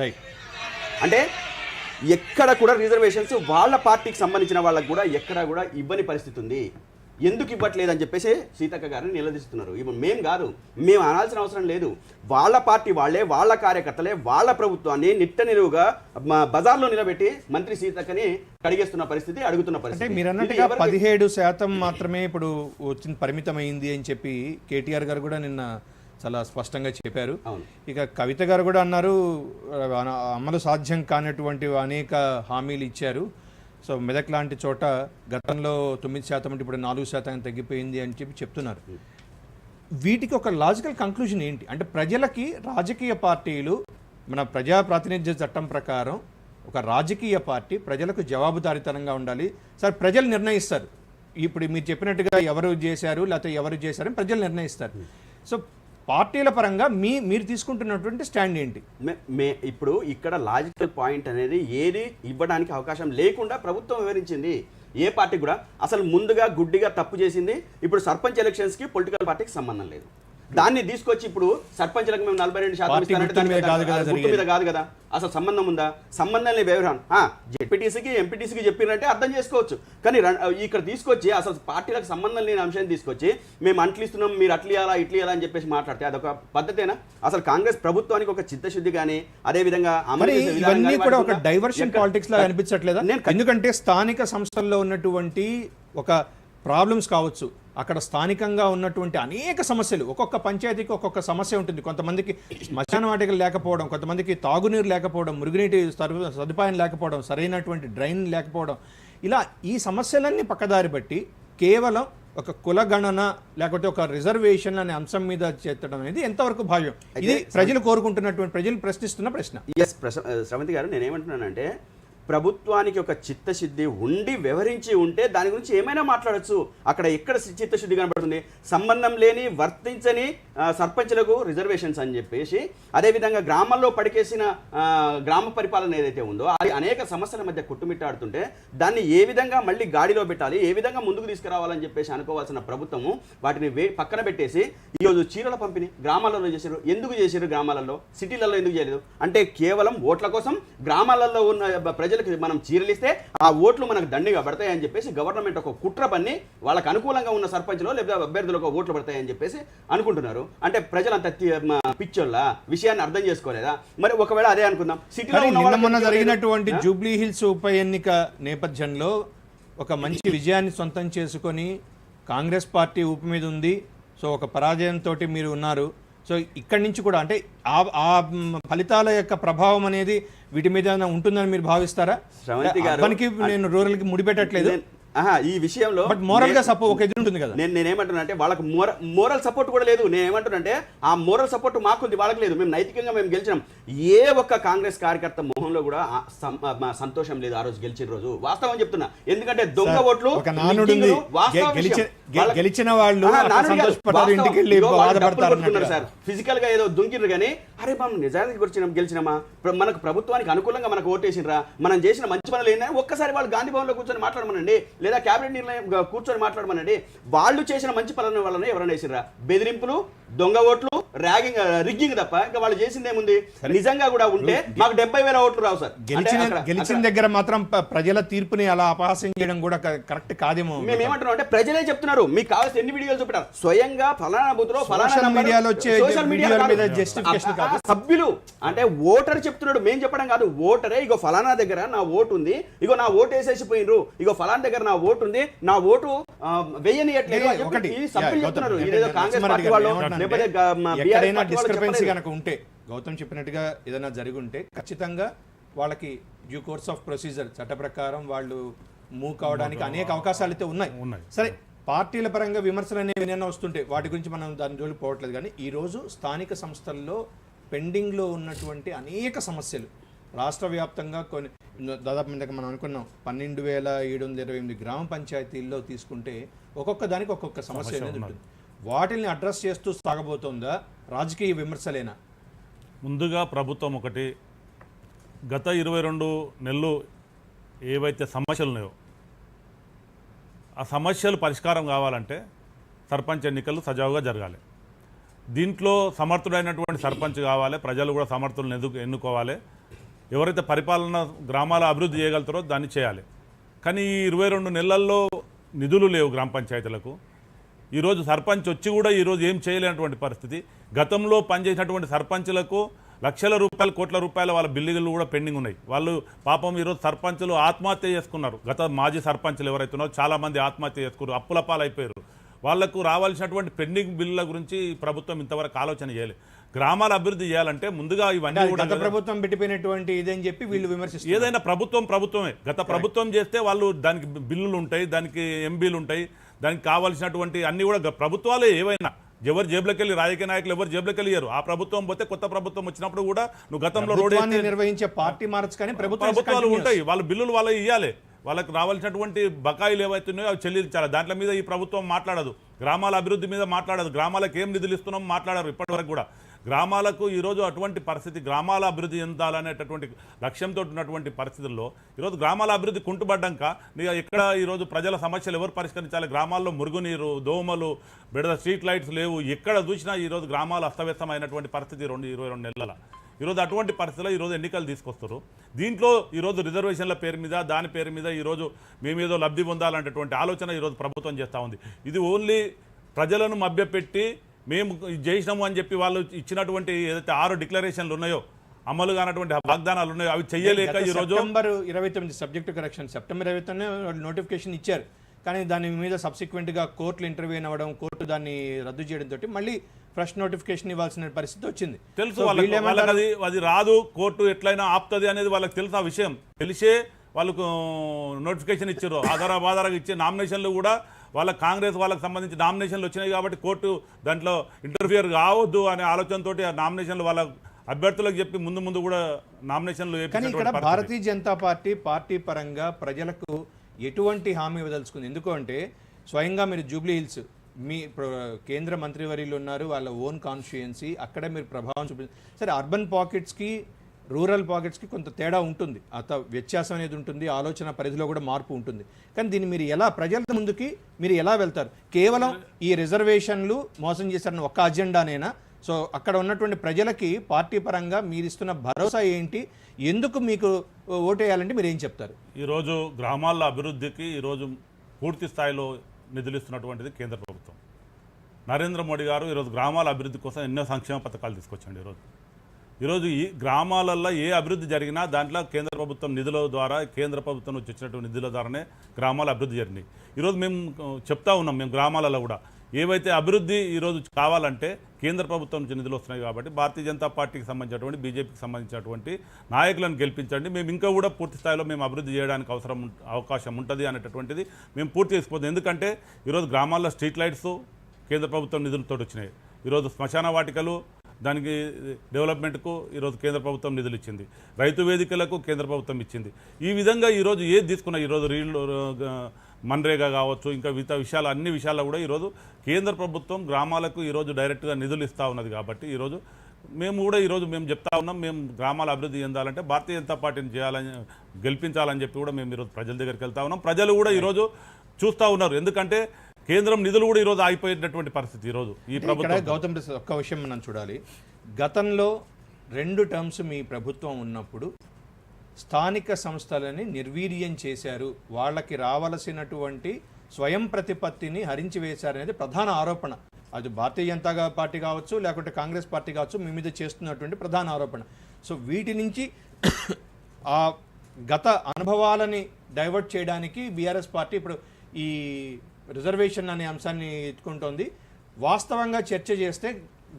రైట్ అంటే ఎక్కడ కూడా రిజర్వేషన్స్ వాళ్ళ పార్టీకి సంబంధించిన వాళ్ళకి కూడా ఎక్కడ కూడా ఇవ్వని పరిస్థితి ఉంది. ఎందుకు ఇవ్వట్లేదని చెప్పేసి సీతక్క గారిని నిలదీస్తున్నారు. ఇప్పుడు మేం కాదు మేము అనాల్సిన అవసరం లేదు. వాళ్ళ పార్టీ వాళ్ళే వాళ్ళ కార్యకర్తలే వాళ్ళ ప్రభుత్వాన్ని నిట్ట నిలువుగా మా బజార్లో నిలబెట్టి మంత్రి సీతక్కని కడిగేస్తున్న పరిస్థితి అడుగుతున్న పరిస్థితి. మీరు అన్నట్టుగా పదిహేడు శాతం మాత్రమే ఇప్పుడు వచ్చిన పరిమితమైంది అని చెప్పి కేటీఆర్ గారు కూడా నిన్న చాలా స్పష్టంగా చెప్పారు. ఇక కవిత గారు కూడా అన్నారు అమలు సాధ్యం కానటువంటి అనేక హామీలు ఇచ్చారు. సో మెదక్ లాంటి చోట గతంలో తొమ్మిది శాతం అంటే ఇప్పుడు నాలుగు శాతం తగ్గిపోయింది అని చెప్పి చెప్తున్నారు. వీటికి ఒక లాజికల్ కంక్లూజన్ ఏంటి? అంటే ప్రజలకి రాజకీయ పార్టీలు మన ప్రజా ప్రాతినిధ్య చట్టం ప్రకారం ఒక రాజకీయ పార్టీ ప్రజలకు జవాబుదారితనంగా ఉండాలి. సార్ ప్రజలు నిర్ణయిస్తారు. ఇప్పుడు మీరు చెప్పినట్టుగా ఎవరు చేశారు లేకపోతే ఎవరు చేశారని ప్రజలు నిర్ణయిస్తారు. సో పార్టీల పరంగా మీ మీరు తీసుకుంటున్నటువంటి స్టాండ్ ఏంటి? మే- మే ఇప్పుడు ఇక్కడ లాజికల్ పాయింట్ అనేది ఏది ఇవ్వడానికి అవకాశం లేకుండా ప్రభుత్వం వివరించింది. ఏ పార్టీ కూడా అసలు ముందుగా గుడ్డిగా తప్పు చేసింది. ఇప్పుడు సర్పంచ్ ఎలక్షన్స్కి పొలిటికల్ పార్టీకి సంబంధం లేదు. దాన్ని తీసుకొచ్చి ఇప్పుడు సర్పంచ్లకు మేము నలభై రెండు శాతం ఇస్తానంటే మీద కాదు కదా అసలు సంబంధం ఉందా? సంబంధం లేని వ్యవహారం జెడ్పీటీసీకి ఎంపీటీసీకి చెప్పినట్టే అర్థం చేసుకోవచ్చు. కానీ ఇక్కడ తీసుకొచ్చి అసలు పార్టీలకు సంబంధం లేని అంశాన్ని తీసుకొచ్చి మేము అంట్లు ఇస్తున్నాం మీరు అట్లు ఇవ్వాలా ఇట్లు ఇవ్వాలా అని చెప్పేసి మాట్లాడితే అదొక పద్ధతేనా? అసలు కాంగ్రెస్ ప్రభుత్వానికి ఒక చిత్తశుద్ధి కానీ అదే విధంగా అమలు మరి చేసే విధానం ఇవన్నీ కూడా ఒక? డైవర్షన్ పాలిటిక్స్ లాగా అనిపించట్లేదా? ఎందుకంటే స్థానిక సంస్థల్లో ఉన్నటువంటి ఒక ప్రాబ్లమ్స్ కావచ్చు. అక్కడ స్థానికంగా ఉన్నటువంటి అనేక సమస్యలు. ఒక్కొక్క పంచాయతీకి ఒక్కొక్క సమస్య ఉంటుంది. కొంతమందికి శ్మశాన వాటికలు లేకపోవడం కొంతమందికి తాగునీరు లేకపోవడం మురుగునీటి సదు- సదుపాయం లేకపోవడం సరైనటువంటి డ్రైన్ లేకపోవడం. ఇలా ఈ సమస్యలన్నీ పక్కదారి బట్టి కేవలం ఒక కులగణన లేకపోతే ఒక రిజర్వేషన్ అనే అంశం మీద చేర్చడం అనేది ఎంతవరకు భావ్యం? ఇది ప్రజలు కోరుకుంటున్నటువంటి ప్రజలు ప్రశ్నిస్తున్న ప్రశ్న. ఎస్ శ్రవంతి గారు నేనేమంటున్నానంటే ప్రభుత్వానికి ఒక చిత్తశుద్ధి ఉండి వ్యవహరించి ఉంటే దాని గురించి ఏమైనా మాట్లాడొచ్చు. అక్కడ ఎక్కడ చిత్తశుద్ధి కనబడుతుంది? సంబంధం లేని వర్తించని సర్పంచ్లకు రిజర్వేషన్స్ అని చెప్పేసి అదేవిధంగా గ్రామాల్లో పడికేసిన గ్రామ పరిపాలన ఏదైతే ఉందో అది అనేక సమస్యల మధ్య కుట్టుమిట్టాడుతుంటే దాన్ని ఏ విధంగా మళ్ళీ గాడిలో పెట్టాలి ఏ విధంగా ముందుకు తీసుకురావాలని చెప్పేసి అనుకోవాల్సిన ప్రభుత్వము వాటిని వే పక్కన పెట్టేసి ఈరోజు చీరల పంపిణీ గ్రామాలలో చేశారు. ఎందుకు చేశారు గ్రామాలలో? సిటీలలో ఎందుకు చేయలేదు? అంటే కేవలం ఓట్ల కోసం గ్రామాలలో ఉన్న ప్రజలు ప్రజలకు మనం చీరలు ఇస్తే ఆ ఓట్లు మనకు దండిగా పడతాయి అని చెప్పేసి గవర్నమెంట్ ఒక కుట్ర పన్ని వాళ్ళకి అనుకూలంగా ఉన్న సర్పంచ్లో లేదా అభ్యర్థులకు ఓట్లు పడతాయని చెప్పేసి అనుకుంటున్నారు అంటే ప్రజలంత పిచ్చోళ్ళ విషయాన్ని అర్థం చేసుకోలేదా మరి ఒకవేళ అదే అనుకుందాం సిటీలో మొన్న? జరిగినటువంటి? జూబ్లీ హిల్స్ ఉప ఎన్నిక నేపథ్యంలో ఒక మంచి విజయాన్ని సొంతం చేసుకొని కాంగ్రెస్ పార్టీ ఊపు మీద ఉంది సో ఒక పరాజయంతో మీరు ఉన్నారు సో ఇక్కడి నుంచి కూడా అంటే ఆ ఫలితాల యొక్క ప్రభావం అనేది వీటి మీద ఉంటుందని మీరు భావిస్తారా? అర్బన్కి నేను రూరల్కి ముడిపెట్టట్లేదు. ఈ విషయంలో బట్ మోరల్గా నే- సపో ఒక ఎదురు ఉంటుంది కదా. నేను నేనేమంటున్నా అంటే వాళ్ళకి మోర మోరల్ సపోర్ట్ కూడా లేదు. నేను ఏమంటున్నా ఆ మోరల్ సపోర్ట్ మాకుంది వాళ్ళకి లేదు. మేము నైతికంగా మేము గెలిచినాం. ఏ ఒక్క కాంగ్రెస్ కార్యకర్త మొహంలో కూడా సంతోషం లేదు ఆ రోజు గెలిచిన రోజు. వాస్తవం చెప్తున్నా. ఎందుకంటే దొంగ ఓట్లు గెలిచిన- వాళ్ళు. సార్. ఫిజికల్గా ఏదో దుంకిర్రు కానీ అరే మనం నిజానికి వచ్చినాం గెలిచినామా? మనకు ప్రభుత్వానికి అనుకూలంగా మనకు ఓటేసినరా మనం చేసిన మంచి పనులు ఏంటని ఒక్కసారి వాళ్ళు గాంధీ భవన్లో కూర్చొని మాట్లాడమనండి. లేదా కేబినెట్ నిర్ణయం కూర్చొని మాట్లాడమనండి. వాళ్ళు చేసిన మంచి పనుల వలన ఎవరైనా వేసినరా బెదిరింపులు దొంగ ఓట్లు ర్యాగింగ్ రిగ్గింగ్ తప్ప ఇంకా వాళ్ళు చేసింది ఏముంది? నిజంగా కూడా ఉంటే మాకు డెబ్బై వేల ఓట్లు రావు సార్. గెలిచిన గెలిచిన దగ్గర మాత్రం ప్రజల తీర్పుని అలా అపహాస్యం చేయడం కూడా కరెక్ట్ కాదేమో మేము ఏమంటున్నాం అంటే ప్రజలే చెప్తున్నారు. మీకు కావాల్సిన ఎన్ని వీడియోలు చూపెట్టారు స్వయంగా ఫలానా బూత్లో ఫలానా మీడియాలో వచ్చే ఆ- కాదు. ఆ సభ్యులు అంటే ఓటర్ చెప్తున్నాడు మేము చెప్పడం కాదు. ఓటరే ఇగో ఫలానా దగ్గర నా ఓటు ఉంది. ఇగో నా ఓటు వేసేసి పోయినరు ఇగో ఫలానా దగ్గర నా ఓటు ఉంది. నా ఓటు కాంగ్రెస్ పార్టీ వాళ్ళు లేకపోతే. కనుక ఉంటే గౌతమ్ చెప్పినట్టుగా ఏదైనా జరిగి ఉంటే ఖచ్చితంగా వాళ్ళకి డ్యూ కోర్స్ ఆఫ్ ప్రొసీజర్ చట్ట ప్రకారం వాళ్ళు మూవ్ కావడానికి అనేక అవకాశాలు అయితే ఉన్నాయి. ఉన్నాయి. సరే పార్టీల పరంగా విమర్శలు అనేవి ఏమైనా వస్తుంటే వాటి గురించి మనం దాని జోలికి పోవట్లేదు. కానీ ఈ రోజు స్థానిక సంస్థల్లో పెండింగ్లో ఉన్నటువంటి అనేక సమస్యలు. రాష్ట్ర వ్యాప్తంగా కొన్ని దాదాపు ఇందాక మనం అనుకున్నాం పన్నెండు వేల ఏడు వందల ఇరవై ఎనిమిది గ్రామ పంచాయతీల్లో తీసుకుంటే ఒక్కొక్క దానికి ఒక్కొక్క సమస్య అనేది ఉంటుంది. వాటిని అడ్రస్ చేస్తూ సాగబోతోందా? రాజకీయ విమర్శలేనా? ముందుగా ప్రభుత్వం ఒకటి గత ఇరవై రెండు నెలలు ఏవైతే సమస్యలు ఉన్నాయో ఆ సమస్యలు పరిష్కారం కావాలంటే సర్పంచ్ ఎన్నికలు సజావుగా జరగాలి. దీంట్లో సమర్థుడైనటువంటి సర్పంచ్ కావాలి ప్రజలు కూడా సమర్థులను ఎదుగు ఎన్నుకోవాలి. ఎవరైతే పరిపాలన గ్రామాల అభివృద్ధి చేయగలుగుతారో దాన్ని చేయాలి. కానీ ఈ ఇరవై రెండు నెలల్లో నిధులు లేవు గ్రామ పంచాయతీలకు. ఈరోజు సర్పంచ్ వచ్చి కూడా ఈరోజు ఏం చేయలేనటువంటి పరిస్థితి. గతంలో పనిచేసినటువంటి సర్పంచులకు లక్షల రూపాయలు కోట్ల రూపాయల వాళ్ళ బిల్లులు కూడా పెండింగ్ ఉన్నాయి. వాళ్ళు పాపం ఈరోజు సర్పంచులు ఆత్మహత్య చేసుకున్నారు. గత మాజీ సర్పంచులు ఎవరైతే ఉన్నారో ఆత్మహత్య చేసుకున్నారు. అప్పుల పాలైపోయారు. వాళ్ళకు రావాల్సినటువంటి పెండింగ్ బిల్లుల గురించి ప్రభుత్వం ఇంతవరకు ఆలోచన చేయలేదు గ్రామాల అభివృద్ధి చేయాలంటే ముందుగా ఇవన్నీ కూడా గత ప్రభుత్వం పెట్టిపోయినటువంటి ఇదని చెప్పి వీళ్ళు విమర్శిస్తారు ఏదైనా ప్రభుత్వం ప్రభుత్వమే. గత ప్రభుత్వం చేస్తే వాళ్ళు దానికి బిల్లులు ఉంటాయి దానికి ఎంబీలు ఉంటాయి దానికి కావాల్సినటువంటి అన్ని కూడా ప్రభుత్వాలే ఏవైనా. ఎవరు జేబులోకి వెళ్ళి రాజకీయ నాయకులు ఎవరు జేబులోకి వెళ్ళారు ఆ ప్రభుత్వం పోతే కొత్త ప్రభుత్వం వచ్చినప్పుడు కూడా నువ్వు గతంలో రోడ్ ప్రభుత్వాన్ని నిర్వహించే పార్టీ మార్చు కానీ ప్రభుత్వం ప్రభుత్వాలు ఉంటాయి. వాళ్ళ బిల్లులు వాళ్ళకి ఇవ్వాలి వాళ్ళకి రావాల్సినటువంటి బకాయిలు ఏవైతున్నాయో అవి చెల్లించాలి. దాంట్లో మీద ఈ ప్రభుత్వం మాట్లాడదు. గ్రామాల అభివృద్ధి మీద మాట్లాడదు. గ్రామాలకు ఏం నిధులు ఇస్తున్నాం మాట్లాడరు ఇప్పటివరకు కూడా. గ్రామాలకు ఈరోజు అటువంటి పరిస్థితి గ్రామాల అభివృద్ధి చెందాలనేటటువంటి లక్ష్యంతో ఉన్నటువంటి పరిస్థితుల్లో ఈరోజు గ్రామాల అభివృద్ధి కుంటుపడ్డాక ఇక్కడ ఎక్కడ ఈరోజు ప్రజల సమస్యలు ఎవరు పరిష్కరించాలి? గ్రామాల్లో మురుగునీరు దోమలు బిడద స్ట్రీట్ లైట్స్ లేవు. ఎక్కడ చూసినా ఈరోజు గ్రామాలు అస్తవ్యస్తమైనటువంటి పరిస్థితి రెండు ఇరవై రెండు నెలల. ఈరోజు అటువంటి పరిస్థితిలో ఈరోజు ఎన్నికలు తీసుకొస్తారు. దీంట్లో ఈరోజు రిజర్వేషన్ల పేరు మీద దాని పేరు మీద ఈరోజు మేమేదో లబ్ధి పొందాలనేటువంటి ఆలోచన ఈరోజు ప్రభుత్వం చేస్తూ ఉంది. ఇది ఓన్లీ ప్రజలను మభ్యపెట్టి మేము చేసినాము అని చెప్పి వాళ్ళు ఇచ్చినటువంటి ఏదైతే ఆరు డిక్లరేషన్లు ఉన్నాయో అమలు కానటువంటి వాగ్దానాలు ఉన్నాయో అవి చెయ్యలేక గత ఈరోజు సెప్టెంబర్ ఇరవై తొమ్మిది సబ్జెక్ట్ కరెక్షన్ సెప్టెంబర్ ఇరవై తొమ్మిది వాళ్ళు నోటిఫికేషన్ ఇచ్చారు. కానీ దాని మీద సబ్సిక్వెంట్గా కోర్టులు ఇంటర్వ్యూ అవ్వడం కోర్టు దాన్ని రద్దు చేయడం తోటి మళ్ళీ ఫ్రెష్ నోటిఫికేషన్ ఇవ్వాల్సిన పరిస్థితి వచ్చింది. తెలుసు వాళ్ళకి అది అది రాదు కోర్టు ఎట్లయినా ఆపుతుంది అనేది వాళ్ళకి తెలుసు ఆ విషయం. తెలిసే వాళ్ళకు నోటిఫికేషన్ ఇచ్చారు. ఆధార ఆధారంగా ఇచ్చే నామినేషన్లు కూడా వాళ్ళ కాంగ్రెస్ వాళ్ళకి సంబంధించి నామినేషన్లు వచ్చినాయి కాబట్టి కోర్టు దాంట్లో ఇంటర్ఫియర్ కావద్దు అనే ఆలోచనతోటి ఆ నామినేషన్లు వాళ్ళ అభ్యర్థులకు చెప్పి ముందు ముందు కూడా నామినేషన్లు కానీ ఇక్కడ. భారతీయ జనతా పార్టీ పార్టీ పరంగా ప్రజలకు ఎటువంటి హామీ ఇవ్వదలుచుకుంది ఎందుకు అంటే స్వయంగా మీరు జూబ్లీ హిల్స్ మీ కేంద్ర మంత్రివర్యులు ఉన్నారు వాళ్ళ ఓన్ కాన్స్టిట్యుయెన్సీ అక్కడే మీరు ప్రభావం చూపి సరే అర్బన్ పాకెట్స్కి రూరల్ పాకెట్స్కి కొంత తేడా ఉంటుంది. అత వ్యత్యాసం అనేది ఉంటుంది ఆలోచన పరిధిలో కూడా మార్పు ఉంటుంది. కానీ దీన్ని మీరు ఎలా ప్రజల ముందుకి మీరు ఎలా వెళ్తారు? కేవలం ఈ రిజర్వేషన్లు మోసం చేశారని ఒక్క అజెండానేనా? సో అక్కడ ఉన్నటువంటి ప్రజలకి పార్టీ పరంగా మీరు ఇస్తున్న భరోసా ఏంటి? ఎందుకు మీకు ఓటేయాలంటే మీరు ఏం చెప్తారు ఈరోజు గ్రామాల అభివృద్ధికి ఈరోజు పూర్తి స్థాయిలో నిధులు ఇస్తున్నటువంటిది కేంద్ర ప్రభుత్వం. నరేంద్ర మోడీ గారు ఈరోజు గ్రామాల అభివృద్ధి కోసం ఎన్నో సంక్షేమ పథకాలు తీసుకొచ్చండి ఈరోజు ఈరోజు ఈ గ్రామాలల్లో ఏ అభివృద్ధి జరిగినా దాంట్లో కేంద్ర ప్రభుత్వం నిధుల ద్వారా కేంద్ర ప్రభుత్వం నుంచి వచ్చినటువంటి నిధుల ద్వారానే గ్రామాల అభివృద్ధి జరిగినాయి. ఈరోజు మేము చెప్తా ఉన్నాం మేము గ్రామాలలో కూడా. ఏవైతే అభివృద్ధి ఈరోజు కావాలంటే కేంద్ర ప్రభుత్వం నుంచి నిధులు వస్తున్నాయి కాబట్టి భారతీయ జనతా పార్టీకి సంబంధించినటువంటి బీజేపీకి సంబంధించినటువంటి నాయకులను గెలిపించండి. మేము ఇంకా కూడా పూర్తి స్థాయిలో మేము అభివృద్ధి చేయడానికి అవసరం అవకాశం ఉంటుంది అనేటటువంటిది మేము పూర్తి చేసుకోవద్దు ఎందుకంటే ఈరోజు గ్రామాల్లో స్ట్రీట్ లైట్స్ కేంద్ర ప్రభుత్వం నిధులతో వచ్చినాయి. ఈరోజు శ్మశాన వాటికలు దానికి డెవలప్మెంట్కు ఈరోజు కేంద్ర ప్రభుత్వం నిధులు ఇచ్చింది. రైతు వేదికలకు కేంద్ర ప్రభుత్వం ఇచ్చింది. ఈ విధంగా ఈరోజు ఏది తీసుకున్నా ఈరోజు రీల్ మన్రేగా కావచ్చు ఇంకా మిగతా విషయాలు అన్ని విషయాల్లో కూడా ఈరోజు కేంద్ర ప్రభుత్వం గ్రామాలకు ఈరోజు డైరెక్ట్గా నిధులు ఇస్తూ ఉన్నది కాబట్టి ఈరోజు మేము కూడా ఈరోజు మేము చెప్తా ఉన్నాం మేము గ్రామాల అభివృద్ధి చెందాలంటే భారతీయ జనతా పార్టీని చేయాలని గెలిపించాలని చెప్పి కూడా మేము ఈరోజు ప్రజల దగ్గరికి వెళ్తా ఉన్నాం. ప్రజలు కూడా ఈరోజు చూస్తూ ఉన్నారు. ఎందుకంటే కేంద్రం నిధులు కూడా ఈరోజు ఆగిపోయినటువంటి పరిస్థితి ఈరోజు ఈ ప్రభుత్వం. గౌతమ్ ఒక్క విషయం మనం చూడాలి. గతంలో రెండు టర్మ్స్ మీ ప్రభుత్వం ఉన్నప్పుడు స్థానిక సంస్థలని నిర్వీర్యం చేశారు. వాళ్ళకి రావలసినటువంటి స్వయం ప్రతిపత్తిని హరించి వేశారనేది ప్రధాన ఆరోపణ. అది భారతీయ జనతా పార్టీ కావచ్చు లేకుంటే కాంగ్రెస్ పార్టీ కావచ్చు మీ మీద చేస్తున్నటువంటి ప్రధాన ఆరోపణ. సో వీటి నుంచి ఆ గత అనుభవాలని డైవర్ట్ చేయడానికి బీఆర్ఎస్ పార్టీ ఇప్పుడు ఈ రిజర్వేషన్ అనే అంశాన్ని ఎత్తుకుంటోంది. వాస్తవంగా చర్చ చేస్తే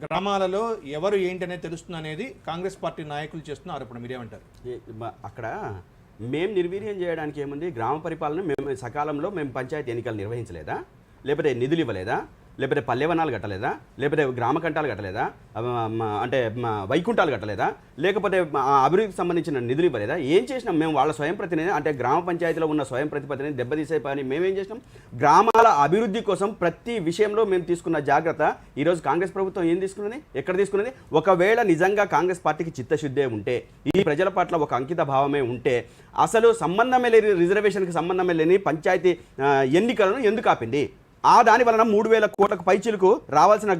గ్రామాలలో ఎవరు ఏంటనేది తెలుస్తుంది అనేది కాంగ్రెస్ పార్టీ నాయకులు చేస్తున్న ఆరోపణ మీరేమంటారు అక్కడ మేము నిర్వీర్యం చేయడానికి ఏముంది? గ్రామ పరిపాలన మేము సకాలంలో మేము పంచాయతీ ఎన్నికలు నిర్వహించలేదా? లేకపోతే నిధులు ఇవ్వలేదా? లేకపోతే పల్లెవనాలు కట్టలేదా? లేకపోతే గ్రామ కంఠాలు కట్టలేదా? అంటే వైకుంఠాలు కట్టలేదా? లేకపోతే అభివృద్ధికి సంబంధించిన నిధులు ఇవ్వలేదా? ఏం చేసినాం? మేము వాళ్ళ స్వయం ప్రతినిధి అంటే గ్రామ పంచాయతీలో ఉన్న స్వయం ప్రతిపత్తిని దెబ్బతీసే పని మేమేం చేసినాం? గ్రామాల అభివృద్ధి కోసం ప్రతి విషయంలో మేము తీసుకున్న జాగ్రత్త. ఈరోజు కాంగ్రెస్ ప్రభుత్వం ఏం తీసుకున్నది? ఎక్కడ తీసుకున్నది? ఒకవేళ నిజంగా కాంగ్రెస్ పార్టీకి చిత్తశుద్ధే ఉంటే ఈ ప్రజల పట్ల ఒక అంకిత భావమే ఉంటే అసలు సంబంధమే లేని రిజర్వేషన్కి సంబంధమే లేని పంచాయతీ ఎన్నికలను ఎందుకు ఆపింది? ఆ దాని వలన మూడు వేల కోట్లకు పైచీలకు రావాల్సిన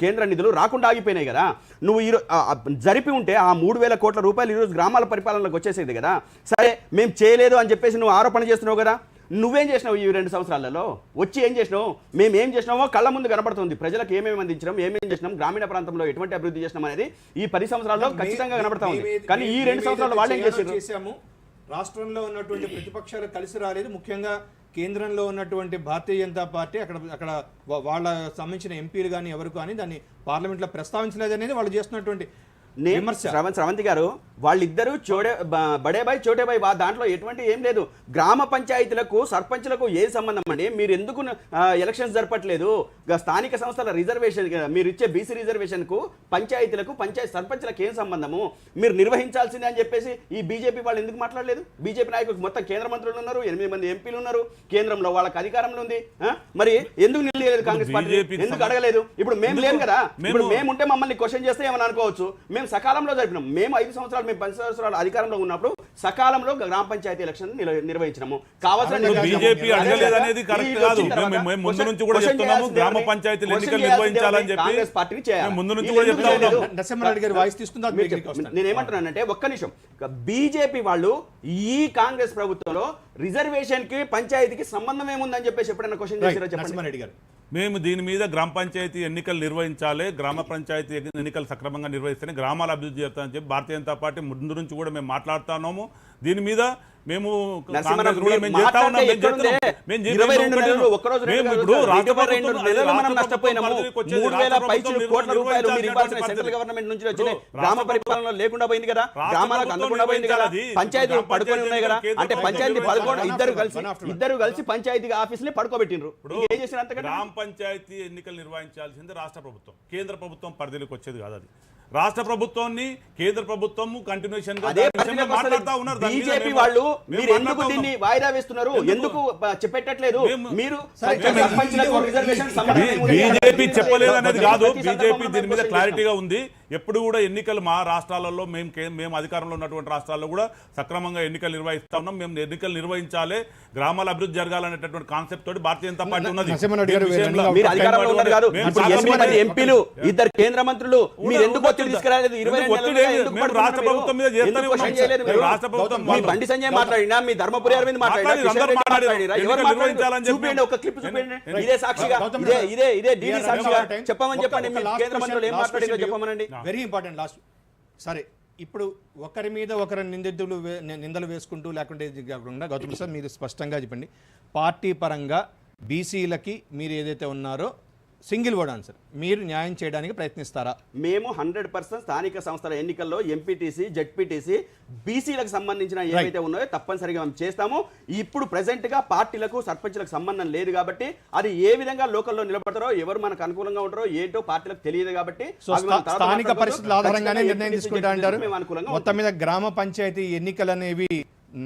కేంద్ర నిధులు రాకుండా ఆగిపోయినాయి కదా. నువ్వు ఈరో ఆ, ఆ, జరిపి ఉంటే ఆ మూడు వేల కోట్ల రూపాయలు ఈరోజు గ్రామాల పరిపాలనలోకి వచ్చేసేది కదా. సరే మేము చేయలేదు అని చెప్పేసి నువ్వు ఆరోపణ చేస్తున్నావు కదా. నువ్వేం చేసినావు ఈ రెండు సంవత్సరాలలో? వచ్చి ఏం చేసినావు? మేము ఏం చేసినామో కళ్ళ ముందు కనబడుతుంది. ప్రజలకు ఏమేమి అందించినాం ఏమేం చేసినాం గ్రామీణ ప్రాంతంలో ఎటువంటి అభివృద్ధి చేసినాం అనేది ఈ పది సంవత్సరాల్లో ఖచ్చితంగా కనబడతా ఉంది. కానీ ఈ రెండు సంవత్సరాలు వాళ్ళు ఏం చేశారు చేశాము. రాష్ట్రంలో ఉన్నటువంటి ప్రతిపక్షాలు కలిసి రాలేదు. ముఖ్యంగా కేంద్రంలో ఉన్నటువంటి భారతీయ జనతా పార్టీ అక్కడ అక్కడ వాళ్ళ సంబంధించిన ఎంపీలు కానీ ఎవరు కానీ దాన్ని పార్లమెంట్లో ప్రస్తావించలేదు అనేది వాళ్ళు చేస్తున్నటువంటి శ్రవంత్ శ్రవంతి గారు వాళ్ళిద్దరూ చోడే బ- బడే బాయ్ చోటే బాయ్ వా దాంట్లో ఎటువంటి ఏం లేదు. గ్రామ పంచాయతీలకు సర్పంచ్లకు ఏ సంబంధం అండి? మీరు ఎందుకు ఎలక్షన్స్ జరపట్లేదు? స్థానిక సంస్థల రిజర్వేషన్ మీరు ఇచ్చే బీసీ రిజర్వేషన్కు పంచాయతీలకు పంచాయతీ సర్పంచ్లకు ఏం సంబంధము? మీరు నిర్వహించాల్సిందే అని చెప్పేసి ఈ బీజేపీ వాళ్ళు ఎందుకు మాట్లాడలేదు? బీజేపీ నాయకులకు మొత్తం కేంద్ర మంత్రులు ఉన్నారు ఎనిమిది మంది ఎంపీలు ఉన్నారు కేంద్రంలో వాళ్ళకి అధికారంలో ఉంది? మరి ఎందుకు నిలలేదు కాంగ్రెస్ పార్టీ ఎందుకు అడగలేదు? ఇప్పుడు మేము? లేము కదా? ఇప్పుడు మేము ఉంటే మమ్మల్ని క్వశ్చన్ చేస్తే ఏమని అనుకోవచ్చు? మేము సకాలంలో జరిపినాం. మేము ఐదు సంవత్సరాలు మేము పది సంవత్సరాలు అధికారంలో ఉన్నప్పుడు సకాలంలో గ్రామ పంచాయతీ ఎలక్షన్ నిర్వహించినాము. కావాల్సిన బీజేపీ కరెక్ట్ కాదు. మేము ముందు నుంచి కూడా చెప్తున్నాము గ్రామ? పంచాయతీలు ఎన్నికలు నిర్వహించాలని? చెప్పి కాంగ్రెస్ పార్టీని చేయాలి. మేము ముందు నుంచి వీళ్ళు కూడా ఎందుకు చెప్తా ఉన్నాం చేయలేదు? నరసింహారెడ్డి గారి వాయిస్ తీసుకుందా మీరు చెప్ప- నేనేమంటున్నానంటే ఒక్క నిమిషం. బీజేపీ వాళ్ళు ఈ కాంగ్రెస్ ప్రభుత్వంలో రిజర్వేషన్కి పంచాయతీకి సంబంధం ఏముందని చెప్పేసి ఎప్పుడైనా క్వశ్చన్ చేశారో చెప్పండి. నరసింహారెడ్డి గారు మేము దీని మీద గ్రామ పంచాయతీ ఎన్నికలు నిర్వహించాలి గ్రామ పంచాయతీ ఎన్నికలు సక్రమంగా నిర్వహిస్తేనే గ్రామాల అభివృద్ధి చేస్తామని చెప్పి భారతీయ జనతా పార్టీ ముందు నుంచి కూడా మేము మాట్లాడుతున్నాము దీని మీద మేము ఇప్పుడు రాష్ట్ర సెంట్రల్ గవర్నమెంట్ నుంచి గ్రామ పరిపాలన లేకుండా పోయింది కదా. రాష్ట్ర గ్రామాలకు ప్రభుత్వం అందకుండా పోయింది కదా. నిర్వహించాలి. పంచాయతీలు గ్రామ పడుకొని ఉన్నాయి కదా. అంటే పంచాయతీ నిర్వహించాలి. ఇద్దరు కలిసి. ఇద్దరు కలిసి పంచాయతీ ఆఫీసుని పడుకోబెట్టిండ్రు. ఇప్పుడు ఏం చేసిన గ్రామ పంచాయతీ ఎన్నికలు నిర్వహించాల్సింది రాష్ట్ర ప్రభుత్వం. కేంద్ర ప్రభుత్వం పరిధిలోకి వచ్చేది కాదు అది. రాష్ట్ర ప్రభుత్వాన్ని కేంద్ర ప్రభుత్వం కంటిన్యూషన్ మాట్లాడుతా ఉన్నారు బీజేపీ వాళ్ళు మీరు ఎందుకు దీన్ని. వాయిదా వేస్తున్నారు ఎందుకు? చెప్పేటట్లేదు మీరు? బీజేపీ చెప్పలేదు అనేది కాదు బీజేపీ దీని మీద క్లారిటీగా ఉంది ఎప్పుడు కూడా ఎన్నికలు మా రాష్ట్రాలలో మేము మేము అధికారంలో ఉన్నటువంటి రాష్ట్రాల్లో కూడా సక్రమంగా ఎన్నికలు నిర్వహిస్తా ఉన్నాం. మేము ఎన్నికలు నిర్వహించాలి. గ్రామాల అభివృద్ధి జరగాలనేటటువంటి కాన్సెప్ట్ తోటి భారతీయ జనతా పార్టీ ఉన్నది. ఎంపీలు ఇద్దరు కేంద్ర మంత్రులు మీరు ఎందుకు ఒత్తిడి. తీసుకురాలేదు? ఇరవై రాష్ట్ర? ప్రభుత్వం మీద చేస్తూనే? రాష్ట్ర ప్రభుత్వం మీ బండి సంజయ్ మాట్లాడినా? మీ ధర్మపురి అరవింద్ మాట్లాడినా? చూపించండి ఒక క్లిప్ చూపించండి. ఎన్ని- ఇదే సాక్షిగా ఇదే. ఇదే ఇదే డీడీ సాక్షిగా. చెప్పమని చెప్పండి. కేంద్ర మంత్రులు ఏం మాట్లాడారో చెప్పమనండి. వెరీ ఇంపార్టెంట్ లాస్ట్ సరే ఇప్పుడు ఒకరి మీద ఒకరి నిందితులు వే- నిందలు వేసుకుంటూ లేకుంటే ఇది కాకుండా గౌతమ్ సార్ మీరు స్పష్టంగా చెప్పండి. పార్టీ పరంగా బీసీలకి మీరు ఏదైతే ఉన్నారో సింగిల్ వర్డ్ ఆన్సర్. మీరు న్యాయం చేయడానికి ప్రయత్నిస్తారా? మేము హండ్రెడ్ పర్సెంట్ స్థానిక సంస్థల ఎన్నికల్లో ఎంపీటీసీ జెడ్పీటీసీ బీసీలకు సంబంధించిన ఏవైతే ఉన్నాయో తప్పనిసరిగా మేము చేస్తాము. ఇప్పుడు గా పార్టీలకు సర్పంచ్లకు సంబంధం లేదు కాబట్టి అది ఏ విధంగా లోకల్లో నిలబడతారో ఎవరు మనకు అనుకూలంగా ఉంటారో ఏంటో పార్టీలకు తెలియదు కాబట్టి స్థానిక. పరిస్థితుల ఆధారంగానే నిర్ణయం తీసుకుంటా అంటారు. మొత్తం మీద గ్రామ పంచాయతీ ఎన్నికలు అనేవి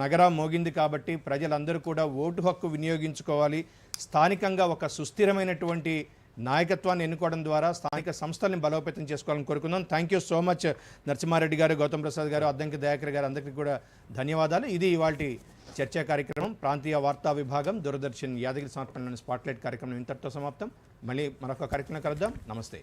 నగరం మోగింది కాబట్టి ప్రజలందరూ కూడా ఓటు హక్కు వినియోగించుకోవాలి. స్థానికంగా ఒక సుస్థిరమైనటువంటి నాయకత్వాన్ని ఎన్నుకోవడం ద్వారా స్థానిక సంస్థల్ని బలోపేతం చేసుకోవాలని కోరుకుందాం. Thank you so much Narasimha Reddy గారు గౌతమ్ ప్రసాద్ గారు అద్దంకి దయాకర్ గారు అందరికీ కూడా ధన్యవాదాలు. ఇది ఇవాళ చర్చా కార్యక్రమం. ప్రాంతీయ వార్తా విభాగం దూరదర్శన్ యాదగిరి సమర్పణలోని స్పాట్లైట్ కార్యక్రమం ఇంతటితో సమాప్తం. మళ్ళీ మరొక కార్యక్రమం కలుద్దాం. నమస్తే.